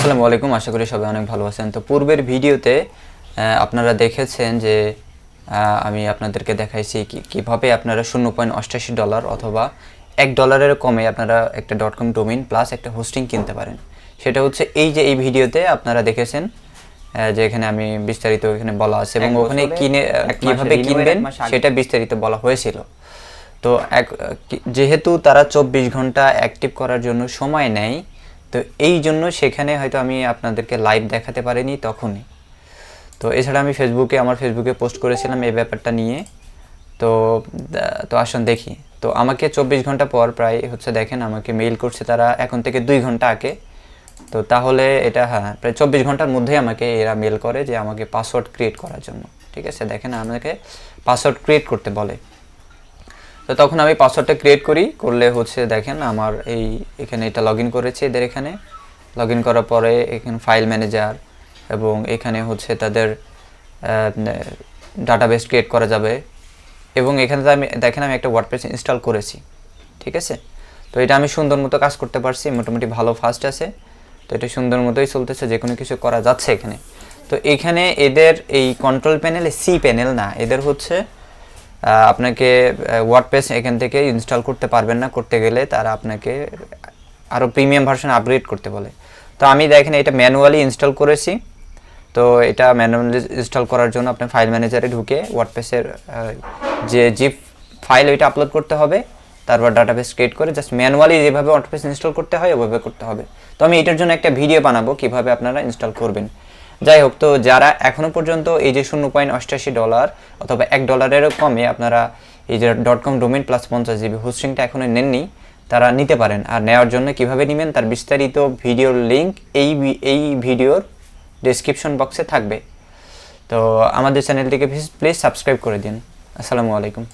আসসালামু আলাইকুম আশা করি সবাই অনেক ভালো আছেন। তো পূর্বের ভিডিওতে আপনারা দেখেছেন যে আমি আপনাদেরকে দেখাইছি কি কীভাবে আপনারা শূন্য পয়েন্ট অষ্টাশি ডলার অথবা এক ডলারের কমে আপনারা একটা ডট কম ডোমিন প্লাস একটা হোস্টিং কিনতে পারেন। সেটা হচ্ছে এই যে এই ভিডিওতে আপনারা দেখেছেন যে এখানে আমি বিস্তারিত এখানে বলা আছে এবং ওখানে কিনে কীভাবে কিনবেন। সেটা বিস্তারিত বলা হয়েছিল। তো এক যেহেতু তারা চব্বিশ ঘণ্টা অ্যাক্টিভ করার জন্য সময় নেয় তো এই জন্য সেখানে হয়তো আমি আপনাদেরকে লাইভ দেখাতে পারিনি তখনই। তো এছাড়া আমি ফেসবুকে আমার ফেসবুকে পোস্ট করেছিলাম এই ব্যাপারটা নিয়ে। তো তো আসুন দেখি। তো আমাকে চব্বিশ ঘণ্টা পর প্রায় হচ্ছে দেখেন আমাকে মেইল করছে তারা এখন থেকে দুই ঘণ্টা আগে। তো তাহলে এটা হ্যাঁ প্রায় চব্বিশ ঘণ্টার মধ্যেই আমাকে এরা মেল করে যে আমাকে পাসওয়ার্ড ক্রিয়েট করার জন্য। ঠিক আছে? দেখেন আমাকে পাসওয়ার্ড ক্রিয়েট করতে বলে। তো তখন আমি পাসওয়ার্ডটা ক্রিয়েট করি, করলে হচ্ছে দেখেন আমার এই এখানে এটা লগ করেছি এদের এখানে। লগ করার পরে এখানে ফাইল ম্যানেজার এবং এখানে হচ্ছে তাদের ডাটাবেস ক্রিয়েট করা যাবে। এবং এখানে আমি, দেখেন আমি একটা ওয়ার্ডপ্রেস ইনস্টল করেছি, ঠিক আছে? তো এটা আমি সুন্দর মতো কাজ করতে পারছি, মোটামুটি ভালো ফাস্ট আছে। তো এটা সুন্দর মতোই চলতেছে যে কোনো কিছু করা যাচ্ছে এখানে। তো এখানে এদের এই কন্ট্রোল প্যানেলে সি প্যানেল না, এদের হচ্ছে আপনাকে ওয়ার্ডপ্রেস এখান থেকে ইনস্টল করতে পারবেন না। করতে গেলে তারা আপনাকে আরও প্রিমিয়াম ভার্সন আপগ্রেড করতে বলে। তো আমি দেখেন, এটা ম্যানুয়ালি ইনস্টল করেছি। তো এটা ম্যানুয়ালি ইনস্টল করার জন্য আপনি ফাইল ম্যানেজারে ঢুকে ওয়ার্ডপ্রেসের যে জিপ ফাইল ওইটা আপলোড করতে হবে। তারপর ডাটাবেস ক্রিয়েট করে জাস্ট ম্যানুয়ালি যেভাবে ওয়ার্ডপ্রেস ইনস্টল করতে হয়, ওভাবে করতে হবে। তো আমি এটার জন্য একটা ভিডিও বানাবো, কীভাবে আপনারা ইনস্টল করবেন। যাই হোক, তো যারা এখনও পর্যন্ত এই যে শূন্য পয়েন্ট অষ্টাশি ডলার অথবা এক ডলারেরও কমে আপনারা এই যে ডট কম ডোমেন প্লাস পঞ্চাশ জিবি হোস্টিংটা এখনও নেননি, তারা নিতে পারেন। আর নেওয়ার জন্য কীভাবে নেবেন তার বিস্তারিত ভিডিওর লিঙ্ক এই এই ভিডিওর ডেসক্রিপশন বক্সে থাকবে। তো আমাদের চ্যানেলটিকে প্লিজ সাবস্ক্রাইব করে দিন। আসসালামু আলাইকুম।